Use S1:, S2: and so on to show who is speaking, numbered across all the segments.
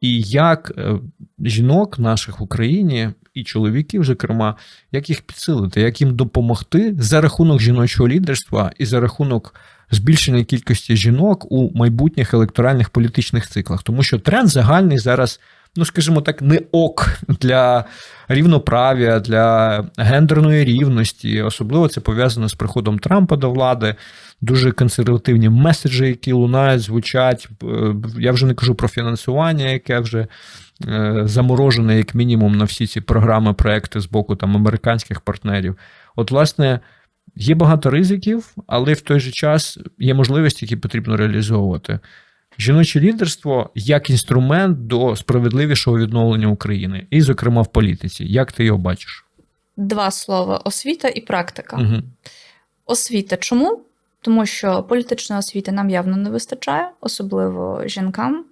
S1: і як е, жінок наших в Україні і чоловіків, зокрема, як їх підсилити, як їм допомогти за рахунок жіночого лідерства і за рахунок збільшення кількості жінок у майбутніх електоральних політичних циклах, тому що тренд загальний зараз. Ну, скажімо так, не ок для рівноправ'я, для гендерної рівності. Особливо це пов'язано з приходом Трампа до влади. Дуже консервативні меседжі, які лунають, звучать. Е, Я вже не кажу про фінансування, яке вже е, заморожене, як мінімум, на всі ці програми, проекти з боку там американських партнерів. От, власне, є багато ризиків, але в той же час є можливості, які потрібно реалізовувати. Жіноче лідерство як інструмент до справедливішого відновлення України, і, зокрема, в політиці. Як ти його бачиш?
S2: Два слова: освіта і практика.
S1: Угу.
S2: Освіта чому? Тому що політичної освіти нам явно не вистачає, особливо жінкам.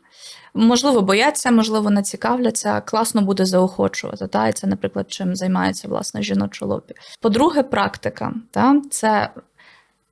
S2: Можливо, бояться, можливо, не цікавляться. Класно буде заохочувати. Та? І це, наприклад, чим займається власне жіноче лобі. По-друге, практика. Та? Це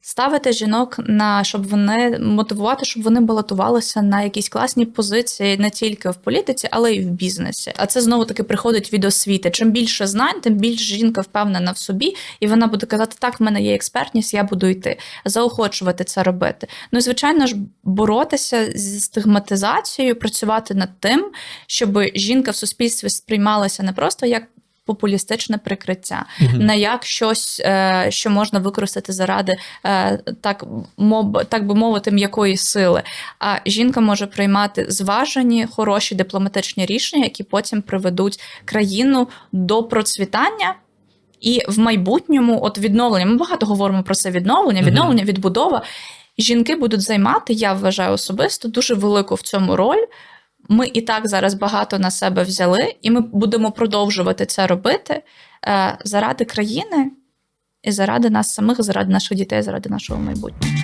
S2: ставити жінок на щоб вони мотивувати, щоб вони балотувалися на якісь класні позиції не тільки в політиці, але й в бізнесі. А це знову таки приходить від освіти. Чим більше знань, тим більше жінка впевнена в собі, і вона буде казати: так, в мене є експертність, я буду йти, заохочувати це робити. Ну і звичайно ж, боротися зі стигматизацією, працювати над тим, щоб жінка в суспільстві сприймалася не просто як. Популістичне прикриття,
S1: Мгм.
S2: не як щось, е, що можна використати заради е, так, моб, так би мовити, м'якої сили. А жінка може приймати зважені, хороші дипломатичні рішення, які потім приведуть країну до процвітання. І в майбутньому, от відновлення, ми багато говоримо про це відновлення, відновлення, відбудова. Жінки будуть займати, я вважаю особисто, дуже велику в цьому роль. Ми і так зараз багато на себе взяли, і ми будемо продовжувати це робити е, заради країни і заради нас самих, заради наших дітей, заради нашого майбутнього.